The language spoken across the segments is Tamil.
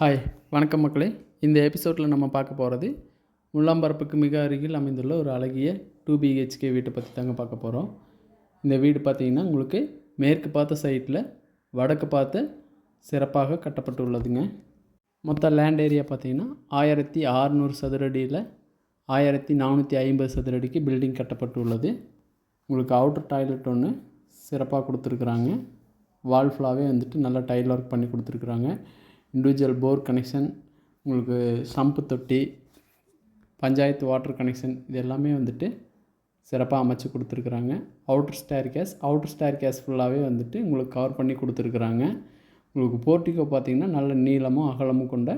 ஹாய் வணக்கம் மக்களே. இந்த எபிசோடில் நம்ம பார்க்க போகிறது முள்ளாம்பரப்புக்கு மிக அருகில் அமைந்துள்ள ஒரு அழகிய டூ பிஹெச்கே வீட்டை பற்றி தாங்க பார்க்க போகிறோம் இந்த வீடு பார்த்திங்கன்னா உங்களுக்கு மேற்கு பார்த்த சைட்டில் வடக்கு பார்த்து சிறப்பாக கட்டப்பட்டு உள்ளதுங்க மொத்த லேண்ட் ஏரியா பார்த்திங்கன்னா ஆயிரத்தி அறநூறு சதுரடியில் ஆயிரத்தி நானூற்றி ஐம்பது சதுரடிக்கு பில்டிங் கட்டப்பட்டு உள்ளது உங்களுக்கு அவுட்டர் டாய்லெட் ஒன்று சிறப்பாக கொடுத்துருக்குறாங்க. வால் ஃபுல்லாகவே வந்துட்டு நல்லா டைல் ஒர்க் பண்ணி கொடுத்துருக்குறாங்க. இண்டிவிஜுவல் போர் கனெக்ஷன் உங்களுக்கு சம்பு தொட்டி பஞ்சாயத்து வாட்டர் கனெக்ஷன் இது எல்லாமே வந்துட்டு சிறப்பாக அமைச்சு கொடுத்துருக்குறாங்க. Outer staircase outer staircase ஃபுல்லாகவே வந்துட்டு உங்களுக்கு கவர் பண்ணி கொடுத்துருக்குறாங்க. உங்களுக்கு போர்ட்டிகோ பார்த்திங்கன்னா நல்ல நீளமும் அகலமும் கொண்ட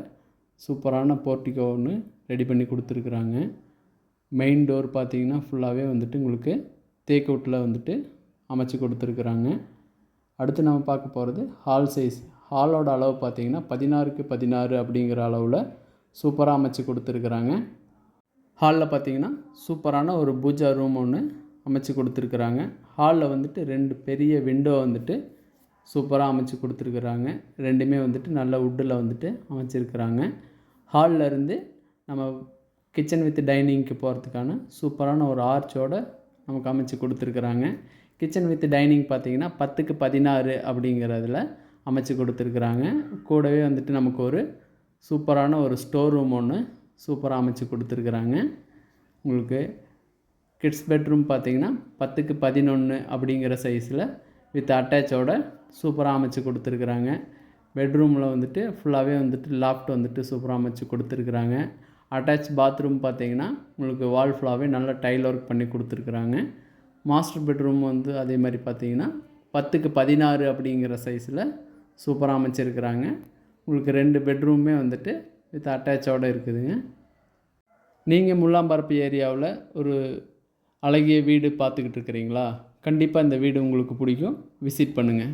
சூப்பரான போர்ட்டிகோ ஒன்று ரெடி பண்ணி கொடுத்துருக்குறாங்க. மெயின் டோர் பார்த்திங்கன்னா ஃபுல்லாகவே வந்துட்டு உங்களுக்கு தேக்கவுட்டில் வந்துட்டு அமைச்சு கொடுத்துருக்குறாங்க. அடுத்து நம்ம பார்க்க போகிறது ஹால் சைஸ் ஹாலோட அளவு பார்த்தீங்கன்னா பதினாறுக்கு பதினாறு அப்படிங்கிற அளவில் சூப்பராக அமைச்சு கொடுத்துருக்குறாங்க. ஹாலில் பார்த்தீங்கன்னா சூப்பரான ஒரு பூஜா ரூம் ஒன்று அமைச்சு கொடுத்துருக்குறாங்க. ஹாலில் வந்துட்டு ரெண்டு பெரிய விண்டோ வந்துட்டு சூப்பராக அமைச்சு கொடுத்துருக்குறாங்க. ரெண்டுமே வந்துட்டு நல்ல வுட்டில் வந்துட்டு அமைச்சிருக்கிறாங்க. ஹாலில் இருந்து நம்ம கிச்சன் வித் டைனிங்க்கு போகிறதுக்கான சூப்பரான ஒரு ஆர்ச்சோடு நமக்கு அமைச்சு கொடுத்துருக்குறாங்க. கிச்சன் வித் டைனிங் பார்த்தீங்கன்னா பத்துக்கு பதினாறு அப்படிங்கிறதுல அமைச்சு கொடுத்துருக்குறாங்க. கூடவே வந்துட்டு நமக்கு ஒரு சூப்பரான ஒரு ஸ்டோர் ரூம் ஒன்று சூப்பராக அமைச்சு கொடுத்துருக்குறாங்க. உங்களுக்கு கிட்ஸ் பெட்ரூம் பார்த்தீங்கன்னா பத்துக்கு பதினொன்று அப்படிங்கிற சைஸில் வித் அட்டாச்சோட சூப்பராக அமைச்சு கொடுத்துருக்குறாங்க. பெட்ரூமில் வந்துட்டு ஃபுல்லாகவே வந்துட்டு லாஃப்ட் வந்துட்டு சூப்பராக அமைச்சு கொடுத்துருக்குறாங்க. அட்டாச் பாத்ரூம் பார்த்தீங்கன்னா உங்களுக்கு வால் ஃபுல்லாகவே நல்லா டைல் ஒர்க் பண்ணி கொடுத்துருக்குறாங்க. மாஸ்டர் பெட்ரூம் வந்து அதே மாதிரி பார்த்தீங்கன்னா பத்துக்கு பதினாறு அப்படிங்கிற சைஸில் சூப்பராக அமைச்சிருக்கிறாங்க. உங்களுக்கு ரெண்டு பெட்ரூமே வந்துட்டு வித் அட்டாச்சோடு இருக்குதுங்க. நீங்கள் முள்ளாம்பரப்பு ஏரியாவில் ஒரு அழகிய வீடு பார்த்துக்கிட்டு இருக்கிறீங்களா? கண்டிப்பாக இந்த வீடு உங்களுக்கு பிடிக்கும். விசிட் பண்ணுங்கள்